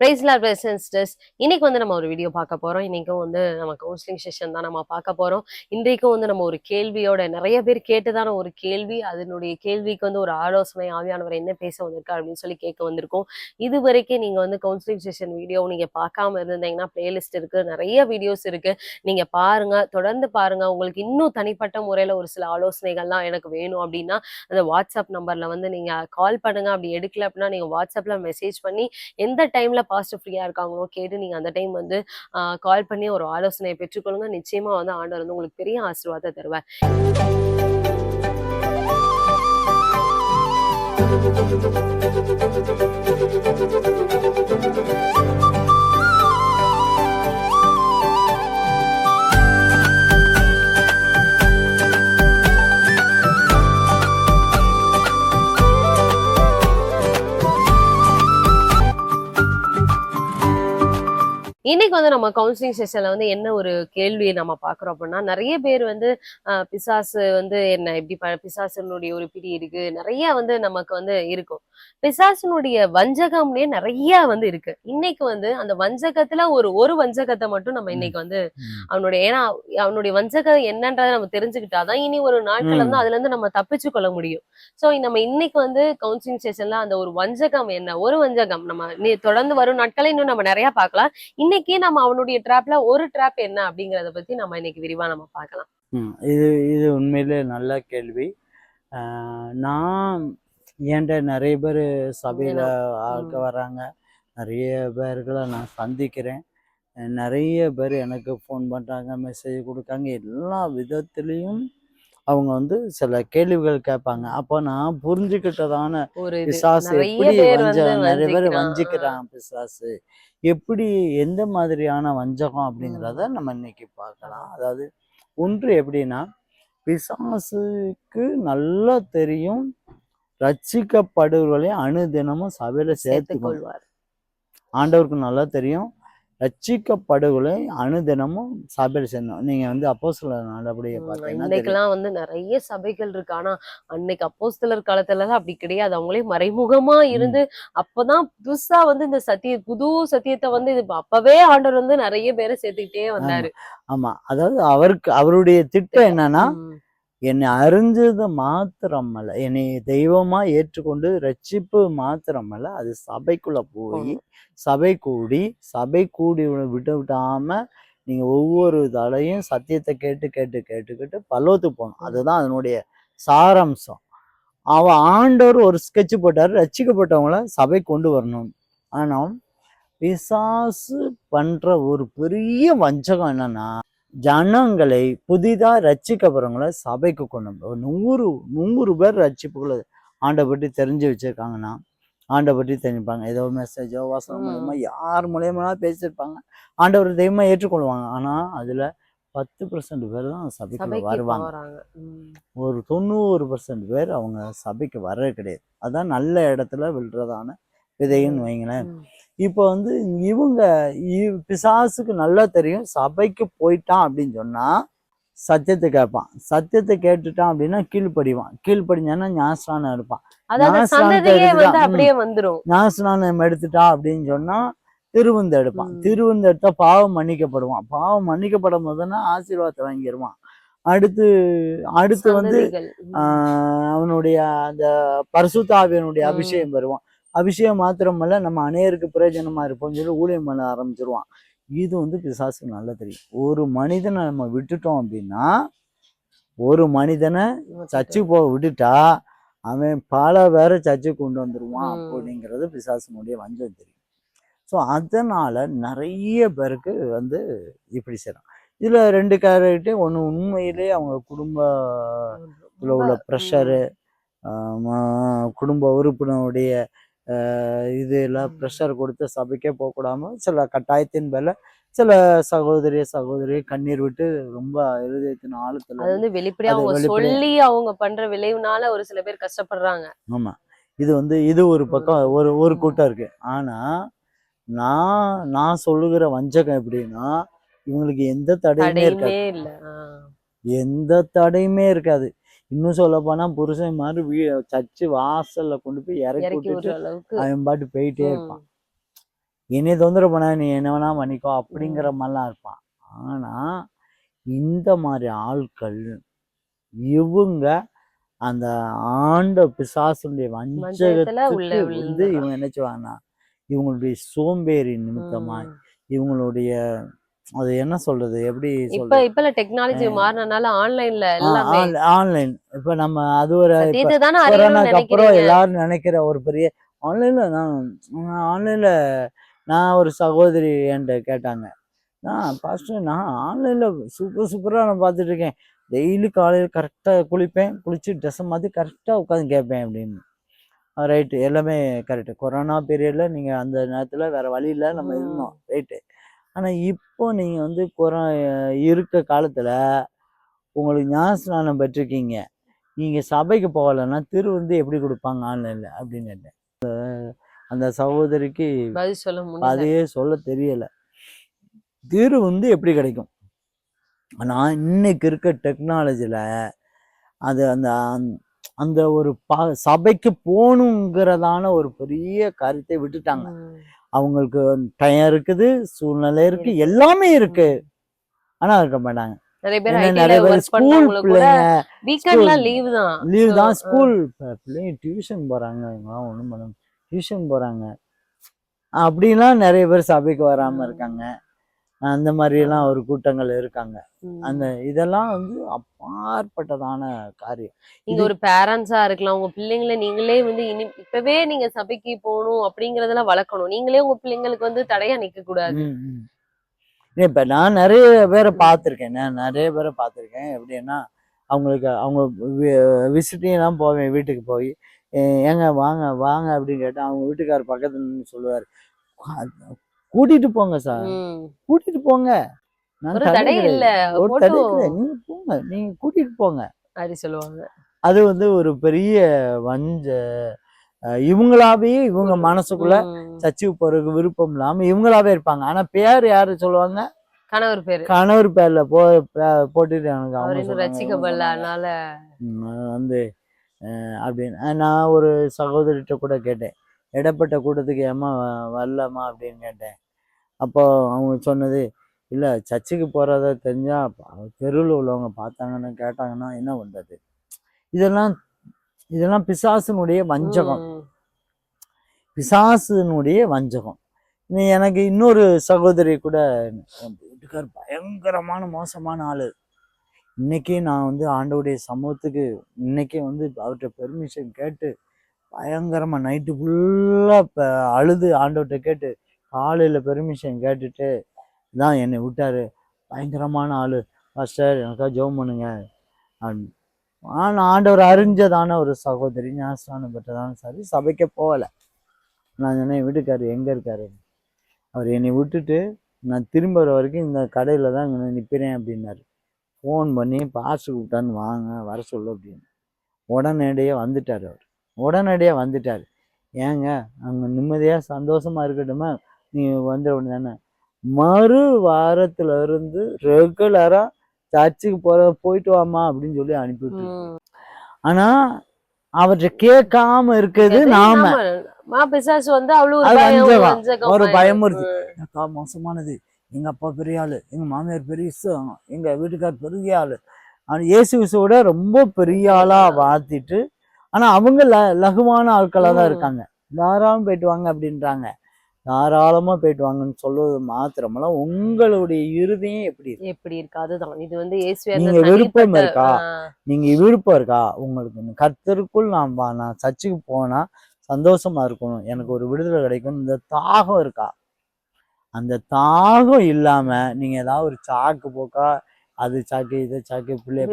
பிரைஸ்லா பிரசன்ஸ்டர்ஸ் இன்னைக்கு வந்து நம்ம ஒரு வீடியோ பார்க்க போறோம். இன்னைக்கும் வந்து நம்ம கவுன்சிலிங் செஷன் தான் நம்ம பார்க்க போறோம். இன்றைக்கும் வந்து நம்ம ஒரு கேள்வியோட நிறைய பேர் கேட்டுதான ஒரு கேள்வி அதனுடைய கேள்விக்கு வந்து ஒரு ஆலோசனை ஆவியானவர் என்ன பேச வந்திருக்காரு அப்படின்னு சொல்லி கேட்க வந்திருக்கோம். இது வரைக்கும் நீங்க வந்து கவுன்சிலிங் செஷன் வீடியோ நீங்க பார்க்காம இருந்தீங்கன்னா பிளேலிஸ்ட் இருக்கு நிறைய வீடியோஸ் இருக்கு. நீங்க பாருங்க தொடர்ந்து பாருங்க. உங்களுக்கு இன்னும் தனிப்பட்ட முறையில ஒரு சில ஆலோசனைகள்லாம் எனக்கு வேணும் அப்படின்னா அந்த வாட்ஸ்அப் நம்பர்ல வந்து நீங்க கால் பண்ணுங்க. அப்படி எடுக்கல அப்படின்னா நீங்க வாட்ஸ்அப்ல மெசேஜ் பண்ணி எந்த டைம்ல பாஸ்ட் ஃப்ரீயாக இருக்காங்களோ கேட்டு நீங்கள் அந்த டைம் வந்து கால் பண்ணி ஒரு ஆலோசனையை பெற்றுக்கொள்ளுங்க. நிச்சயமாக வந்து ஆண்டவர் வந்து உங்களுக்கு பெரிய ஆசீர்வாதத்தை தருவார். இன்னைக்கு வந்து நம்ம கவுன்சிலிங் செஷன்ல வந்து என்ன ஒரு கேள்வியை நம்ம பாக்குறோம் அப்படின்னா நிறைய பேர் வந்து பிசாசு வந்து என்ன இப்படி பிசாசினுடைய ஒரு பிடி இருக்கு. நிறைய வந்து நமக்கு வந்து இருக்கும். பிசாசினுடைய வஞ்சகம்னே நிறைய வந்து இருக்கு. இன்னைக்கு வந்து அந்த வஞ்சகத்துல ஒரு ஒரு வஞ்சகத்தை மட்டும் நம்ம இன்னைக்கு வந்து அவனுடைய ஏன்னா அவனுடைய வஞ்சகம் என்னன்றதை நம்ம தெரிஞ்சுக்கிட்டாதான் இனி ஒரு நாட்கள் வந்து. அதுல இருந்து நம்ம தப்பிச்சு கொள்ள முடியும். சோ நம்ம இன்னைக்கு வந்து கவுன்சிலிங் செஷன்ல அந்த ஒரு வஞ்சகம் என்ன ஒரு வஞ்சகம் நம்ம தொடர்ந்து வரும் நாட்களை இன்னும் நம்ம நிறைய பார்க்கலாம். இன்னைக்கு நம்ம அவனுடைய ட்ராப்ல ஒரு ட்ராப் என்ன அப்படிங்கறத பத்தி நம்ம இன்னைக்கு விரிவா நம்ம பார்க்கலாம். இது இது உண்மையிலே நல்ல கேள்வி. நான் என்கிட்ட நிறைய பேர் சபையில் ஆக்க. வராங்க. நிறைய பேர்களை நான் சந்திக்கிறேன். நிறைய பேர் எனக்கு ஃபோன் பண்ணுறாங்க மெசேஜ் கொடுக்காங்க. எல்லா விதத்துலேயும் அவங்க வந்து சில கேள்விகள் கேட்பாங்க. அப்போ நான் புரிஞ்சுக்கிட்டதான ஒரு பிசாசு எப்படி வஞ்ச நிறைய பேர் வஞ்சிக்கிறான். பிசாசு. எப்படி எந்த மாதிரியான வஞ்சகம் அப்படிங்கிறத நம்ம இன்னைக்கு பார்க்கலாம். அதாவது ஒன்று எப்படின்னா பிசாசுக்கு நல்லா தெரியும் ரட்சிக்கப்படுவர்களை அணுதினமும் சபையில சேர்த்துக்கணும். கொள்வார். ஆண்டவருக்கு நல்லா தெரியும் ரட்சிக்கப்படுவர்களை அணுதினமும் சபையில சேர்ந்தோம் நீங்க வந்து அப்போ சில நல்லபடியா உம் பார்த்தீங்கன்னா. இன்னைக்கெல்லாம் வந்து நிறைய சபைகள் இருக்கு. ஆனா அன்னைக்கு அப்போஸ்தலர் காலத்துல அப்படி கிடையாது. அவங்களே மறைமுகமா இருந்து அப்பதான் புதுசா வந்து இந்த சத்திய புது சத்தியத்தை வந்து இது அப்பவே ஆண்டவர் வந்து நிறைய பேரை சேர்த்துக்கிட்டே வந்தாரு. ஆமா. அதாவது அவருக்கு அவருடைய திட்டம் என்னன்னா என்னை அறிஞ்சது மாத்திரமல்ல. என்னை தெய்வமா ஏற்றுக்கொண்டு ரட்சிப்பு மாத்திரமல்ல. அது சபைக்குள்ள போய். சபை கூடி சபை கூடி விட- விட்டு விடாம நீங்க ஒவ்வொரு தடையும் சத்தியத்தை கேட்டு கேட்டு கேட்டு கேட்டு பல்லவத்துக்கு போகணும். அதுதான் அதனுடைய சாராம்சம். அவன் ஆண்டவர் ஒரு ஸ்கெட்ச் போட்டாரு. ரட்சிக்கப்பட்டவங்கள சபை கொண்டு வரணும் ஆனா பிசாசு பண்ற ஒரு பெரிய வஞ்சகம் என்னன்னா ஜனங்களை புதிதா ரட்சிக்கப்படுறவங்கள சபைக்கு கொண்டு நூறு நூறு பேர் ரட்சிப்புகளை ஆண்டை பற்றி தெரிஞ்சு வச்சிருக்காங்கன்னா ஆண்டை பற்றி தெரிஞ்சுப்பாங்க. ஏதோ மெசேஜோ வசனம் ம். மூலியமா யார் மூலியமா பேசியிருப்பாங்க. ஆண்டவர் தெய்வமா ஏற்றுக்கொள்வாங்க. ஆனா அதுல பத்து பர்சன்ட் பேர் தான் சபைக்குள்ள சபைக்கு வருவாங்க. ஒரு தொண்ணூறு பர்சன்ட் பேர் அவங்க சபைக்கு வர்றது கிடையாது. அதான் நல்ல இடத்துல விழுறதான விதைன்னு. வைங்களேன் இப்போ வந்து இவங்க பிசாசுக்கு நல்லா தெரியும் சபைக்கு போயிட்டான் அப்படின்னு சொன்னா சத்தியத்தை கேட்பான். சத்தியத்தை கேட்டுட்டான் அப்படின்னா கீழ்ப்படிவான். கீழ்ப்படிஞ்சான்னா ஞாஸ்தானம் வந்துரும். ஞாஸ்தானம் எடுத்துட்டான் அப்படின்னு சொன்னா திருவிந்து எடுப்பான். திருவிந்து எடுத்தா பாவம் மன்னிக்கப்படுவான். பாவம் மன்னிக்கப்படும் போதுன்னா ஆசீர்வாதத்தை வாங்கிடுவான் அடுத்து அடுத்து வந்து அவனுடைய அந்த பரிசுத்தாவியனுடைய. அபிஷேகம் பெறுவான் அபிஷேகம் மாத்திரமல்ல நம்ம அநேருக்கு பிரயோஜனமா இருப்போம்னு சொல்லி ஊழியம் பண்ண ஆரம்பிச்சிருவான். இது வந்து பிசாசுக்கு நல்லா தெரியும். ஒரு மனிதனை நம்ம விட்டுட்டோம் அப்படின்னா ஒரு மனிதனை சர்ச்சுக்கு போக விட்டுட்டா அவன் பல பேரை சர்ச்சுக்கு கொண்டு வந்துருவான் ம். அப்படிங்கிறது பிசாசினுடைய வஞ்சம் தெரியும். ஸோ அதனால நிறைய பேருக்கு வந்து இப்படி செய்றான் இதுல ரெண்டு கேரக்டே ஒன்று உண்மையிலே அவங்க குடும்ப இதுல உள்ள ப்ரெஷரு குடும்ப உறுப்பினருடைய இது எல்லாம் ம். ப்ரெஷர் கொடுத்து சபைக்கே போகக்கூடாம சில கட்டாயத்தின் பேர்ல சில சகோதரிய சகோதரி கண்ணீர் விட்டு ரொம்ப இருதயத்தின் ஆழத்துல அது வந்து வெளிப்படையா அவங்க சொல்லி அவங்க பண்ற விளைவுனால ஒரு சில பேர் கஷ்டப்படுறாங்க. ஆமா. இது வந்து இது ஒரு பக்கம் ஒரு ஒரு. கூட்டம் இருக்கு. ஆனா நான் நான் சொல்லுகிற வஞ்சகம் எப்படின்னா இவங்களுக்கு எந்த தடையுமே இருக்காது. எந்த தடையுமே இருக்காது. இன்னும் சொல்ல போனா புருஷன் மாதிரி வீ- சர்ச்சு வாசல்ல கொண்டு போய் இறக்கி விட்டுட்டு அவன் பாட்டு போயிட்டே. இருப்பான் என்னை தொந்தரவு பண்ண நீ என்ன வேணா பண்ணிக்கோ அப்படிங்கிற மாதிரிலாம் இருப்பான் ஆனா இந்த மாதிரி ஆட்கள் இவங்க அந்த ஆண்ட பிசாசுடைய வஞ்சகத்துக்கு வந்து. இவங்க என்ன செய்வாங்கன்னா இவங்களுடைய சோம்பேறி நிமித்தமா ம். இவங்களுடைய அது என்ன சொல்றது? எப்படி இப்ப இப்ப டெக்னாலஜி மாறினனால ஆன்லைன்ல எல்லாமே ஆன்லைன். இப்ப நம்ம அது ஒரு கொரோனாக்கு அப்புறம் எல்லாரும் நினைக்கிற ஒரு பெரிய ஆன்லைன்ல நான் ஆன்லைன்ல நான் ஒரு சகோதரி என்கிட்ட கேட்டாங்க. நான் பாஸ்டர் நான் ஆன்லைன்ல சூப்பர் சூப்பரா நான் பார்த்துட்டு இருக்கேன். டெய்லி காலையில் கரெக்டாக குளிப்பேன். குளிச்சு ட்ரெஸ்ஸை மாற்றி கரெக்டாக உட்காந்து கேட்பேன் அப்படின்னு. ரைட்டு எல்லாமே கரெக்டு கொரோனா பீரியடில் நீங்கள் அந்த நேரத்தில் வேற வழி இல்லை. நம்ம. இருந்தோம். ரைட்டு ஆனால் இப்போ நீங்கள் வந்து கொரோ இருக்க காலத்தில் உங்களுக்கு ஞானஸ்நானம் பெற்றிருக்கீங்க. நீங்கள் சபைக்கு போகலைன்னா திரு வந்து எப்படி கொடுப்பாங்க? ஆன்லைனில் அப்படின்னு கேட்டேன். அந்த- சகோதரிக்கு சொல்ல அதையே சொல்ல தெரியல. திரு வந்து எப்படி கிடைக்கும்? ஆனால் இன்னைக்கு இருக்க டெக்னாலஜியில் அது அந்த அந்த- ஒரு பா சபைக்கு போகணுங்கிறதான ஒரு பெரிய கருத்தை விட்டுட்டாங்க. அவங்களுக்கு டைம் இருக்குது சூழ்நிலை இருக்கு எல்லாமே இருக்கு. ஆனா இருக்க மாட்டாங்க நிறைய பேர் நிறைய பேர் ஸ்கூல் பிள்ளைங்க லீவ் தான். லீவ் தான். ஸ்கூல் பிள்ளைங்க டியூஷன் போறாங்க. இவங்களாம் ஒன்றும் பண்ண டியூஷன் போறாங்க. அப்படிலாம் நிறைய பேர் சபைக்கு வராம. இருக்காங்க. அந்த மாதிரி எல்லாம் ஒரு கூட்டங்கள் இருக்காங்க. அந்த இதெல்லாம் வந்து அப்பாற்பட்டதான காரியம். நீங்க இது- ஒரு பேரண்ட்ஸா இருக்கலாம் உங்க பிள்ளைங்களை நீங்களே வந்து இனி இப்பவே நீங்க சபைக்கு போகணும் அப்படிங்கறதெல்லாம் வளர்க்கணும். நீங்களே உங்க பிள்ளைங்களுக்கு வந்து தடையா நிக்க கூடாது. இப்ப நான் நிறைய பேரை பார்த்துருக்கேன். நான் நிறைய பேரை பார்த்துருக்கேன். எப்படின்னா அவங்களுக்கு அவங்க விசிட்டிங்லாம் போவேன் வீட்டுக்கு போய். "ஏ- ஏங்க வாங்க வாங்க அப்படின்னு கேட்டா அவங்க வீட்டுக்காரர் பக்கத்துல சொல்லுவார். கூட்டிட்டு போங்க சார். கூட்டிட்டு போங்க. நான். இல்ல. ஒரு தடை. நீங்க போங்க. நீங்க கூட்டிட்டு போங்க. அப்படி சொல்லுவாங்க. அது வந்து ஒரு பெரிய வஞ்ச இவங்களாவே இவங்க மனசுக்குள்ள. சர்ச்சுக்கு போறதுக்கு விருப்பம் இல்லாம இவங்களாவே இருப்பாங்க. ஆனா பேர் யாரு சொல்லுவாங்க? கணவர் பேரு. கணவர் பேர்ல போ பே- போட்டுட்டு எனக்கு அவர் அவங்க ரசிக்கப்படல. அதனால வந்து அப்படின்னு. நான் ஒரு சகோதரிட்ட கூட கேட்டேன். இடப்பட்ட கூட்டத்துக்கு ஏமா வ- வரலம்மா அப்படின்னு கேட்டேன். அப்போ அவங்க சொன்னது இல்லை சர்ச்சுக்கு போகிறத தெரிஞ்சா தெருவில் உள்ளவங்க பார்த்தாங்கன்னா கேட்டாங்கன்னா என்ன பண்ணுறது இதெல்லாம் இதெல்லாம் பிசாசுனுடைய வஞ்சகம். பிசாசுனுடைய வஞ்சகம். நீ எனக்கு இன்னொரு சகோதரி கூட என் வீட்டுக்கார் பயங்கரமான மோசமான ஆளு. இன்னைக்கே நான் வந்து ஆண்டவருடைய சமூகத்துக்கு இன்னைக்கே வந்து அவர்கிட்ட பெர்மிஷன் கேட்டு பயங்கரமா நைட்டு ஃபுல்லா அழுது ஆண்டவர்கிட்ட கேட்டு காலையில் பெர்மிஷன் கேட்டுட்டு தான் என்னை விட்டாரு. பயங்கரமான ஆள். பாஸ்டர் எனக்கா ஜோம் பண்ணுங்க. அப்படின்னு. ஆனால் ஆண்டவர் அறிஞ்சதான ஒரு சகோதரி ஞானஸ்தானம் பெற்றதான சரி சபைக்க போகலை. நான் சொன்னேன் வீட்டுக்காரர் எங்கே இருக்காரு? அவர் என்னை விட்டுட்டு நான் திரும்ப வர வரைக்கும் இந்த கடையில் தான் இங்கே நிற்கிறேன் அப்படின்னாரு. ஃபோன் பண்ணி பாஸ்டர் கூப்பிட்டான்னு வாங்க வர சொல்லு அப்படின்னு உடனடியாக வந்துட்டார் அவர். உடனடியாக வந்துட்டார். ஏங்க அங்கே நிம்மதியாக சந்தோஷமாக இருக்கட்டுமா? நீ வந்துட தானே? மறு வாரத்துல இருந்து ரெகுலராக சர்ச்சுக்கு போகிற போயிட்டு வாமா அப்படின்னு சொல்லி அனுப்பிவிட்டு. ஆனா அவர்கிட்ட கேட்காம இருக்கிறது நாம. ஒரு அது பயம், ஒரு வஞ்சகம். வஞ்சகம், ஒரு பயம். பயமுறுத்தி. எனக்கா மோசமானது. எங்க அப்பா பெரிய ஆளு. எங்க மாமியார் பெரிய எங்க வீட்டுக்கார் பெரிய ஆளு. ஆனா இயேசு கிறிஸ்துவோட ரொம்ப பெரிய ஆளா வாத்திட்டு ஆனா அவங்க ல லகுவான ஆட்களா தான். இருக்காங்க. தாராளம் போயிட்டு வாங்க அப்படின்றாங்க. தாராளமா போயிட்டு வாங்கன்னு சொல்வது மாத்திரமல்ல உங்களுடைய இருதயம் எப்படி இருக்கு? எப்படி இருக்கு? அதுதான். இது வந்து நீங்க விருப்பம் இருக்கா? நீங்க விருப்பம் இருக்கா? உங்களுக்கு இந்த கர்த்தருக்குள் நான் நான் சர்ச்சுக்கு போனா சந்தோஷமா இருக்கணும். எனக்கு ஒரு விடுதலை கிடைக்கும் இந்த தாகம் இருக்கா? அந்த தாகம் இல்லாம நீங்க ஏதாவது ஒரு சாக்கு போக்கா அது சாக்கு இது சாக்கு பிள்ளைய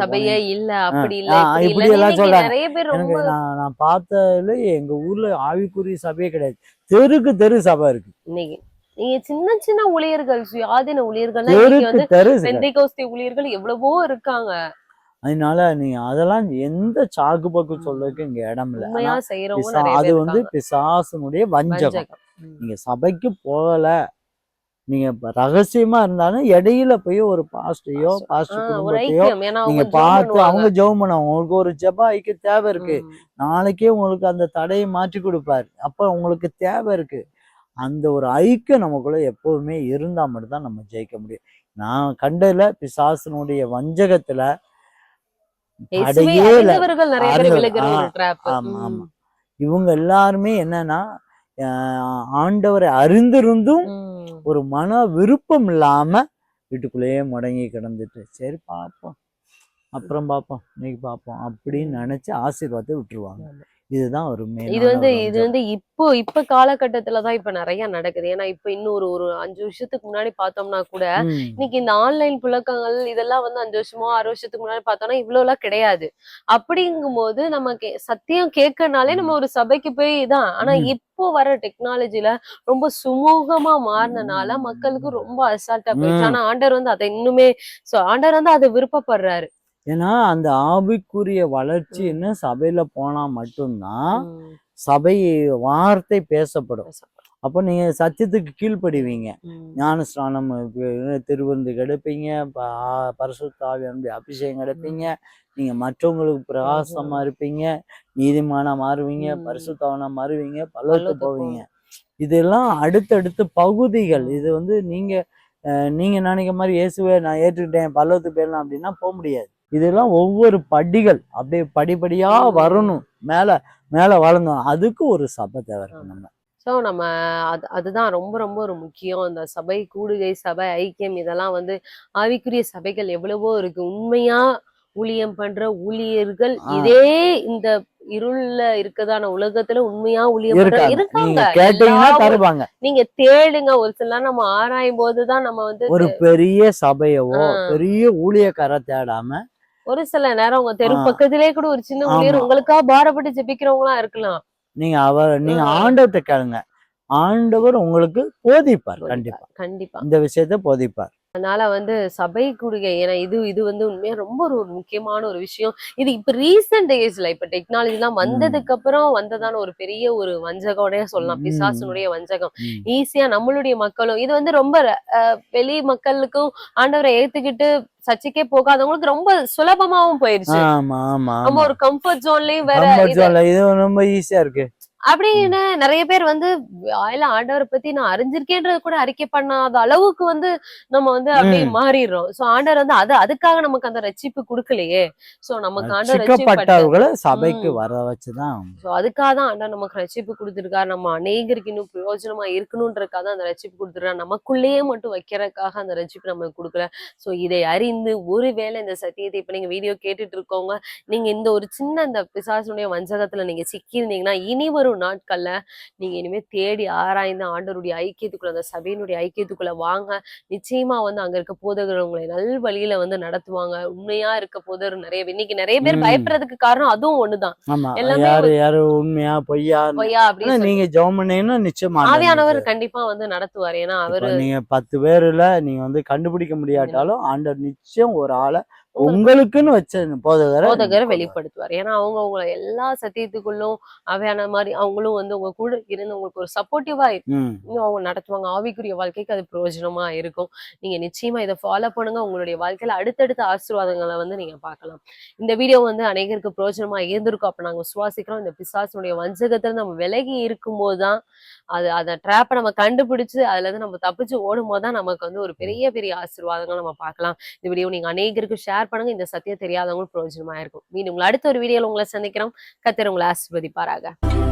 சபையே. இல்ல அப்படி இல்ல. இப்படி எல்லாம் சொல்றாங்க. எனக்கு நான் நான் பார்த்ததுல எங்க ஊர்ல ஆவிக்குரிய சபையே கிடையாது. தெருக்கு தெரு சபை இருக்கு. இன்னைக்கு நீங்க சின்ன சின்ன ஊழியர்கள் சுயாதீன ஊழியர்கள் வந்து ஊழியர்கள் எவ்வளவோ இருக்காங்க. அதனால நீங்க அதெல்லாம் எந்த சாக்கு போக்கு சொல்றதுக்கு இங்க இடம் இல்ல. அது வந்து பிசாசனுடைய வஞ்சகம். நீங்க சபைக்கு போகல. நீங்க ரகசியமா இருந்தாலும் இடையில போய் ஒரு பாஸ்டையோ ஒரு குடும்பத்தையோ ஐக்கியம். ஏன்னா நீங்க அவங்க ஜெபம் பார்த்து. அவங்க ஜெபம் பண்ணுவாங்க. உங்களுக்கு ஒரு ஜெப ஐக்கிய தேவை இருக்கு. நாளைக்கே உங்களுக்கு அந்த தடையை மாற்றி கொடுப்பாரு. அப்ப உங்களுக்கு தேவை இருக்கு. அந்த ஒரு ஐக்கியம் நமக்குள்ள எப்பவுமே இருந்தா மட்டும்தான் நம்ம ஜெயிக்க முடியும். நான் கண்டதுல பிசாசனுடைய வஞ்சகத்துல அடையே ஆமா, ஆமா. இவங்க எல்லாருமே என்னன்னா ஆண்டவரை அறிந்திருந்தும் ஒரு மன விருப்பம் இல்லாம வீட்டுக்குள்ளேயே முடங்கி கிடந்துட்டு. சரி பார்ப்போம் அப்புறம் பார்ப்போம் இன்னைக்கு பார்ப்போம் அப்படின்னு நினைச்சு ஆசீர்வாதத்தை விட்டுருவாங்க. இதுதான் ஒரு இது வந்து இது. வந்து இப்போ இப்ப காலகட்டத்துலதான் இப்ப நிறைய நடக்குது ஏன்னா இப்ப இன்னும் ஒரு ஒரு அஞ்சு வருஷத்துக்கு முன்னாடி பார்த்தோம்னா கூட. இன்னைக்கு இந்த ஆன்லைன் புழக்கங்கள் இதெல்லாம் வந்து அஞ்சு வருஷமோ ஆறு வருஷத்துக்கு முன்னாடி பார்த்தோம்னா இவ்வளவு எல்லாம் கிடையாது அப்படிங்கும்போது நம்ம கே- சத்தியம் கேட்கறனாலே நம்ம ஒரு சபைக்கு போய் தான் ஆனா. இப்போ வர டெக்னாலஜில ரொம்ப சுமூகமா மாறினனால மக்களுக்கு ரொம்ப அசால்ட்டா போயிடுச்சு. ஆனா ஆண்டர் வந்து அதை இன்னுமே சோ ஆண்டர் வந்து அதை விருப்பப்படுறாரு ஏன்னா அந்த ஆவிக்குரிய வளர்ச்சின்னு சபையில போனா மட்டும்தான். சபை வார்த்தை பேசப்படும். அப்போ நீங்க சத்தியத்துக்கு கீழ்ப்படிவீங்க. ம். ஞானஸ்நானம் அஹ் திருவிருந்து கிடைப்பீங்க பரிசுத்தாவியனுடைய அபிஷேகம் கிடைப்பீங்க. நீங்க மற்றவங்களுக்கு பிரகாசமா இருப்பீங்க. நீதிமானா மாறுவீங்க. பரிசுத்தாவனா மாறுவீங்க பல்லவத்து பரலோகத்துக்கு போவீங்க. இதெல்லாம் அடுத்தடுத்து பகுதிகள். இது வந்து நீங்க நீங்க நினைக்கிற மாதிரி இயேசுவை நான் ஏற்றுக்கிட்டேன் பல்லவத்துக்கு போயிடலாம் அப்படின்னா போக முடியாது. இதெல்லாம் ஒவ்வொரு படிகள் அப்படியே படிப்படியா ம். வரணும். மேல மேல வளர்ந்தோம். அதுக்கு ஒரு சபை தேவை நம்ம. ஸோ நம்ம அது அதுதான் ரொம்ப ரொம்ப ஒரு முக்கியம். இந்த சபை கூடுகை சபை ஐக்கியம் இதெல்லாம் வந்து ஆவிக்குரிய சபைகள் எவ்வளவோ இருக்கு. உண்மையா ஊழியம் பண்ற ஊழியர்கள். இதே இந்த இருள்ல இருக்கதான உலகத்துல உண்மையா ஊழியம் இருக்காங்க. நீங்க தேடுங்க. ஒரு சில நம்ம ஆராயும் போதுதான் நம்ம வந்து ஒரு பெரிய சபையவோ. பெரிய ஊழியக்கார தேடாம ஒரு சில நேரம் உங்க தெரு. பக்கத்திலே கூட ஒரு சின்ன ஊழியர். உங்களுக்கா பாரப்பட்டு ஜெபிக்கிறவங்களா இருக்கலாம் நீங்க அவர் நீங்க. ஆண்டவர்கிட்ட கேளுங்க ஆண்டவர் உங்களுக்கு போதிப்பார் கண்டிப்பா கண்டிப்பா இந்த விஷயத்த போதிப்பார் அதனால வந்து சபை கூடுகை ஏன்னா இது இது வந்து உண்மையா ரொம்ப ஒரு முக்கியமான ஒரு விஷயம். இது இப்ப ரீசெண்ட் டேஸ்ல இப்ப டெக்னாலஜி எல்லாம் வந்ததுக்கு அப்புறம் வந்ததான ஒரு பெரிய ஒரு வஞ்சகோடய சொல்லலாம். பிசாசனுடைய வஞ்சகம். ஈஸியா நம்மளுடைய மக்களும் இது வந்து ரொம்ப வெளி மக்களுக்கும் ஆண்டவரை ஏத்துக்கிட்டு சர்ச்சைக்கே போகாதவங்களுக்கு ரொம்ப சுலபமாவும் போயிருச்சு. ஆமா ஆமா நம்ம ஒரு கம்ஃபர்ட் ஜோன்லயும் வேற இது ரொம்ப ஈஸியா இருக்கு. அப்படின்னு நிறைய பேர் வந்து வாயில ஆண்டவரை பத்தி நான் அறிஞ்சிருக்கேன்றது கூட அறிக்கை பண்ணாத அளவுக்கு வந்து நம்ம வந்து அப்படியே. மாறிடுறோம். சோ ஆண்டவர் வந்து அது அதுக்காக நமக்கு அந்த ரட்சிப்பு கொடுக்கலையே. சோ நமக்கு ஆண்டவர் சபைக்கு. வர வச்சுதான் சோ அதுக்காக தான் ஆண்டவர் நமக்கு ரட்சிப்பு கொடுத்திருக்காரு. நம்ம அநேகருக்கு இன்னும் பிரயோஜனமா இருக்கணும்ன்றதுக்காக தான் அந்த ரட்சிப்பு கொடுத்துருக்காரு. நமக்குள்ளேயே மட்டும் வைக்கிறதுக்காக அந்த ரட்சிப்பு நமக்கு கொடுக்கல. சோ இதை அறிந்து ஒருவேளை இந்த சத்தியத்தை இப்ப நீங்க வீடியோ கேட்டுட்டு இருக்கவங்க நீங்க இந்த ஒரு சின்ன இந்த பிசாசுடைய வஞ்சகத்துல நீங்க சிக்கியிருந்தீங்கன்னா இனி வரும் நாட்கள்ல நீங்க இனிமே தேடி ஆராய்ந்து ஆண்டவருடைய ஐக்கியத்துக்குள்ள அந்த சபையினுடைய ஐக்கியத்துக்குள்ள வாங்க. நிச்சயமா வந்து அங்க இருக்க போதகர் உங்களை நல் வழியில வந்து நடத்துவாங்க. உண்மையா இருக்க போதர் நிறைய இன்னைக்கு நிறைய பேர். பயப்படுறதுக்கு காரணம் அதுவும் ஒண்ணுதான். எல்லாமே யாரு யாரு? உண்மையா பொய்யா? பொய்யா அப்படின்னு. நீங்க ஜெபம் பண்ணீங்கன்னா நிச்சயமா ஆவியானவர் கண்டிப்பா வந்து நடத்துவார். ஏன்னா அவரு நீங்க பத்து பேர்ல நீங்க வந்து கண்டுபிடிக்க முடியாட்டாலும் ஆண்டவர் நிச்சயம் ஒரு ஆளை உங்களுக்குன்னு வச்ச போதகரை போதகரை வெளிப்படுத்துவார். ஏன்னா அவங்க உங்களை எல்லா சத்தியத்துக்குள்ளும் அவையான மாதிரி அவங்களும் வந்து உங்க கூட இருந்து உங்களுக்கு ஒரு சப்போர்ட்டிவா அவங்க நடத்துவாங்க. ஆவிக்குரிய வாழ்க்கைக்கு அது பிரயோஜனமா இருக்கும். நீங்க நிச்சயமா இதை ஃபாலோ பண்ணுங்க. உங்களுடைய வாழ்க்கையில அடுத்தடுத்த ஆசீர்வாதங்களை வந்து நீங்க பார்க்கலாம். இந்த வீடியோ வந்து அநேகருக்கு பிரயோஜனமா இருந்திருக்கும். அப்ப நாங்க சுவாசிக்கிறோம் இந்த பிசாசுடைய வஞ்சகத்துல நம்ம விலகி இருக்கும்போது தான் அது அந்த ட்ராப்பை நம்ம கண்டுபிடிச்சு அதுல இருந்து நம்ம தப்பிச்சு ஓடும் போது தான் நமக்கு வந்து ஒரு பெரிய பெரிய ஆசீர்வாதங்கள் நம்ம பார்க்கலாம். இந்த வீடியோ நீங்க அநேகருக்கு ஷேர் பண்ணுங்க. இந்த சத்தியம் தெரியாதவங்களும் பிரயோஜனமா இருக்கும் மீண்டும் உங்களை அடுத்த ஒரு வீடியோவில் உங்களை சந்திக்கிறோம். கத்திர உங்களை ஆசீர்வதிப்பாராக.